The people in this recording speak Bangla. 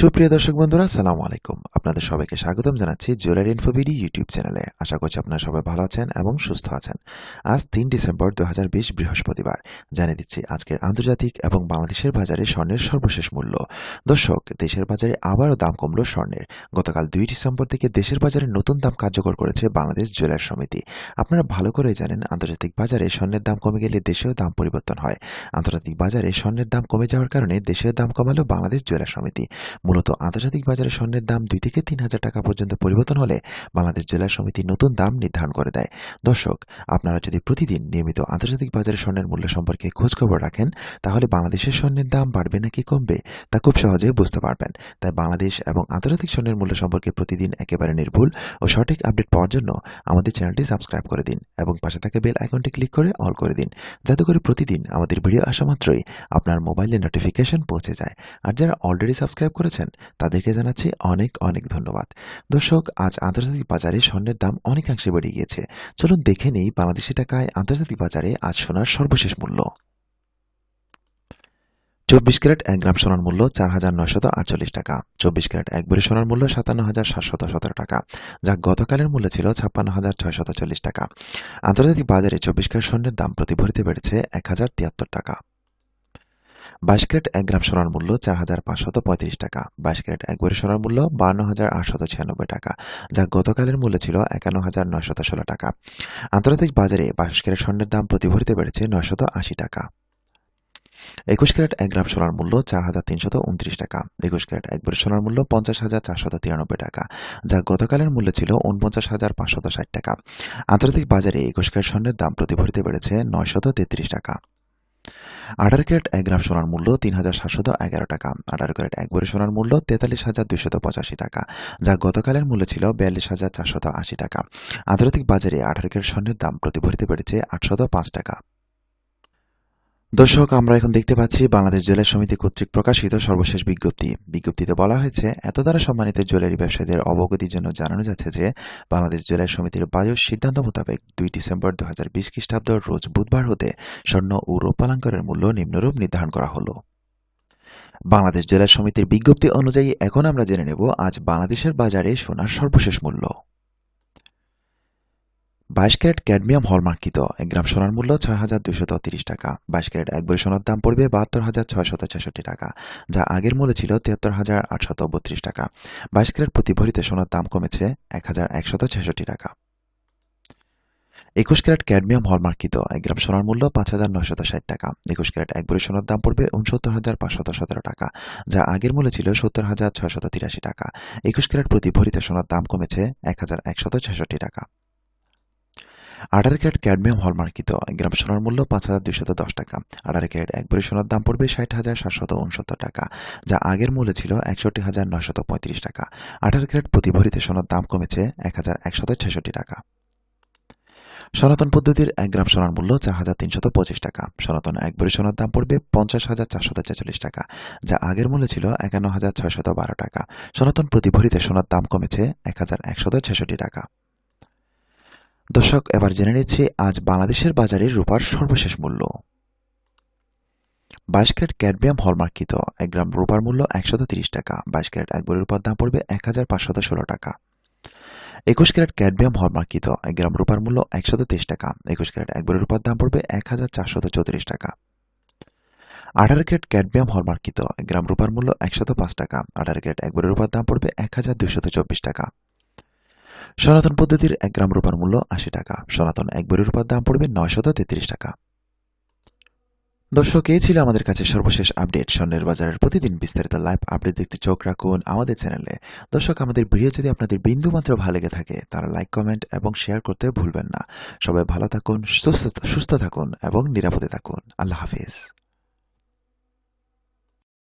সুপ্রিয় দর্শক বন্ধুরা সালাম আলাইকুম। আপনাদের সবাইকে স্বাগতম জানাচ্ছি জুয়েলারি ইনফোবিডি ইউটিউব চ্যানেলে। আশা করছি আপনারা সবাই ভালো আছেন এবং সুস্থ আছেন। আজ তিন ডিসেম্বর দু হাজার বিশ বৃহস্পতিবার। জানিয়ে দিচ্ছি, আজকের আন্তর্জাতিক এবং বাংলাদেশের বাজারে স্বর্ণের সর্বশেষ মূল্য। দর্শক, দেশের বাজারে আবারও দাম কমল স্বর্ণের। গতকাল দুই ডিসেম্বর থেকে দেশের বাজারে নতুন দাম কার্যকর করেছে বাংলাদেশ জুয়েলার সমিতি। আপনারা ভালো করে জানেন, আন্তর্জাতিক বাজারে স্বর্ণের দাম কমে গেলে দেশেও দাম পরিবর্তন হয়। আন্তর্জাতিক বাজারে স্বর্ণের দাম কমে যাওয়ার কারণে দেশেও দাম কমালো বাংলাদেশ জুয়েলার সমিতি। মূলত আন্তর্জাতিক বাজারে স্বর্ণের দাম দুই থেকে তিন হাজার টাকা পর্যন্ত পরিবর্তন হলে বাংলাদেশ জেলা সমিতি নতুন দাম নির্ধারণ করে দেয়। দর্শক, আপনারা যদি প্রতিদিন নিয়মিত আন্তর্জাতিক বাজারে স্বর্ণের মূল্য সম্পর্কে খোঁজখবর রাখেন, তাহলে বাংলাদেশের স্বর্ণের দাম বাড়বে নাকি কমবে তা খুব সহজে বুঝতে পারবেন। তাই বাংলাদেশ এবং আন্তর্জাতিক স্বর্ণের মূল্য সম্পর্কে প্রতিদিন একেবারে নির্ভুল ও সঠিক আপডেট পাওয়ার জন্য আমাদের চ্যানেলটি সাবস্ক্রাইব করে দিন এবং পাশে থাকা বেল আইকনটি ক্লিক করে অল করে দিন, যাতে করে প্রতিদিন আমাদের ভিডিও আসা মাত্রই আপনার মোবাইলে নোটিফিকেশন পৌঁছে যায়। আর যারা অলরেডি সাবস্ক্রাইব করেছেন তাদেরকে জানাচ্ছি অনেক অনেক ধন্যবাদ। দর্শক, আজ আন্তর্জাতিক বাজারে স্বর্ণের দাম অনেকাংশে বেড়ে গিয়েছে। চলুন দেখে নেই বাংলাদেশি টাকায় আন্তর্জাতিক বাজারে আজ সোনার সর্বশেষ মূল্য। চব্বিশ ক্যারেট এক গ্রাম সোনার মূল্য চার হাজার নয়শত আটচল্লিশ টাকা। চব্বিশ ক্যারেট এক ভরি সোনার মূল্য সাতান্ন হাজার সাতশত সতেরো টাকা, যা গতকালের মূল্য ছিল ছাপ্পান্ন হাজার ছয়শত চল্লিশ টাকা। আন্তর্জাতিক বাজারে চব্বিশ ক্যারেট স্বর্ণের দাম প্রতি ভরিতে বেড়েছে এক হাজার তিয়াত্তর টাকা। বাইশ ক্যারেট এক গ্রাম সোনার মূল্য চার হাজার পাঁচশত পঁয়ত্রিশ টাকা। বাইশ ক্যারেট এক ভরি সোনার মূল্য বান্ন হাজার আটশত ছিয়ানব্বই টাকা, যা গতকালের মূল্য ছিল একান্ন হাজার নয়শত ষোলো টাকা। আন্তর্জাতিক বাজারে বাইশ ক্যারেট স্বর্ণের দাম প্রতি ভরিতে বেড়েছে নয়শত আশি টাকা। একুশ ক্যারেট এক গ্রাম সোনার মূল্য চার হাজার তিনশত উনত্রিশ টাকা। একুশ ক্যারেট এক ভরি সোনার মূল্য পঞ্চাশ হাজার চারশত তিরানব্বই টাকা, যা গতকালের মূল্য ছিল উনপঞ্চাশ হাজার পাঁচশত ষাট টাকা। আন্তর্জাতিক বাজারে একুশ ক্যারেট স্বর্ণের দাম প্রতি ভরিতে বেড়েছে নয়শত তেত্রিশ টাকা। আঠারো ক্যারেট এক গ্রাম সোনার মূল্য তিন হাজার সাতশত এগারো টাকা। আঠারো ক্যারেট এক ভরি সোনার মূল্য তেতাল্লিশ হাজার দুইশত পঁচাশি টাকা, যা গতকালের মূল্য ছিল বিয়াল্লিশ হাজার চারশত আশি টাকা। আন্তর্জাতিক বাজারে আঠারো ক্যারেট স্বর্ণের দাম প্রতি ভরিতে বেড়েছে আটশত পাঁচ টাকা। দর্শক, আমরা এখন দেখতে পাচ্ছি বাংলাদেশ জুয়েলারি সমিতি কর্তৃক প্রকাশিত সর্বশেষ বিজ্ঞপ্তি। বিজ্ঞপ্তিতে বলা হয়েছে, এত দ্বারা সম্মানিত জুয়েলারি ব্যবসায়ীদের অবগতির জন্য জানানো যাচ্ছে যে, বাংলাদেশ জুয়েলারি সমিতির বায়ুর সিদ্ধান্ত মোতাবেক দুই ডিসেম্বর দু হাজার বিশ খ্রিস্টাব্দ রোজ বুধবার হতে স্বর্ণ ও রূপালাঙ্করের মূল্য নিম্নরূপ নির্ধারণ করা হলো। বাংলাদেশ জুয়েলারি সমিতির বিজ্ঞপ্তি অনুযায়ী এখন আমরা জেনে নেব, আজ বাংলাদেশের বাজারে সোনার সর্বশেষ মূল্য। বাইশ ক্যারেট ক্যাডমিয়াম হলমার্কিত। এক গ্রাম সোনার মূল্য ছয় হাজার দুশত তিরিশ টাকা। বাইশ ক্যারেট এক বড়ি সোনার দাম পড়বে বাহাত্তর হাজার ছয়শত ছেষট্টি টাকা, যা আগের মূল্য ছিল তিয়াত্তর হাজার আটশত বত্রিশ টাকা। বাইশ ক্যারেট প্রতি ভরিতে সোনার দাম কমেছে এক হাজার একশত ছেষট্টি টাকা। একুশ ক্যারেট ক্যাডমিয়াম হলমার্কিত। এক গ্রাম সোনার মূল্য পাঁচ হাজার নয়শত ষাট টাকা। একুশ ক্যারেট এক বড়ি সোনার দাম পড়বে উনসত্তর হাজার পাঁচশত সতেরো টাকা, যা আগের মূল্য ছিল সত্তর হাজার ছয়শত তিরাশি টাকা। একুশ ক্যারেট প্রতি ভরিতে সোনার দাম কমেছে এক হাজার একশত ছেষট্টি টাকা। আঠারো ক্যারেট ক্যাডমিয়াম হলমার্কিত গ্রাম সোনার মূল্য পাঁচ হাজার দুইশত দশ টাকা। আঠারো ক্যারেট এক ভরি সোনার দাম পড়বে ষাট হাজার সাতশত উনসত্তর টাকা। যা আগের মূল্য ছিল একষট্টি হাজার নয়শত পঁয়ত্রিশ টাকা। আঠারো ক্যারেট প্রতি ভরিতে সোনার দাম কমেছে এক হাজার একশত ছেষট্টি টাকা। সনাতন পদ্ধতির এক গ্রাম সোনার মূল্য চার হাজার তিনশত পঁচিশ টাকা। সনাতন এক ভরি সোনার দাম পড়বে পঞ্চাশ হাজার চারশত ছেচল্লিশ টাকা। যা আগের মূল্য ছিল একান্ন হাজার ছয়শত বারো টাকা। সনাতন প্রতি ভরিতে সোনার দাম কমেছে এক হাজার একশত ছেষট্টি টাকা। দর্শক, এবার জেনে নিচ্ছি আজ বাংলাদেশের বাজারে রূপার সর্বশেষ মূল্য। বাইশ ক্যারেট ক্যাডমিয়াম হলমার্কিত এক গ্রাম রূপার মূল্য একশত তিরিশ টাকা। বাইশ ক্যারেট এক বড়ি রূপার দাম পড়বে এক হাজার পাঁচশত ষোলো টাকা। একুশ ক্যারেট ক্যাডমিয়াম হলমার্কিত এক গ্রাম রূপার মূল্য একশত তেইশ টাকা। একুশ ক্যারেট এক বড়ি রূপার দাম পড়বে এক হাজার চারশত চৌত্রিশ টাকা। আঠারো ক্যারেট ক্যাডমিয়াম হলমার্কিত এক গ্রাম রূপার মূল্য একশত পাঁচ টাকা। আঠারো ক্যারেট এক বড়ি রূপার দাম পড়বে এক হাজার দুশত চব্বিশ টাকা। সনাতন পদ্ধতির এক গ্রাম রূপার মূল্য আশি টাকা। সনাতন এক বড়ি রূপার দাম পড়বে নয়শত তেত্রিশ টাকা। দর্শক, এই ছিল আমাদের কাছে সর্বশেষ আপডেট। স্বর্ণের বাজারের প্রতিদিন বিস্তারিত লাইভ আপডেট দেখতে চোখ রাখুন আমাদের চ্যানেলে। দর্শক, আমাদের ভিডিও যদি আপনাদের বিন্দু মাত্র ভালো লেগে থাকে, তারা লাইক, কমেন্ট এবং শেয়ার করতে ভুলবেন না। সবাই ভালো থাকুন, সুস্থ সুস্থ থাকুন এবং নিরাপদে থাকুন। আল্লাহ হাফিজ।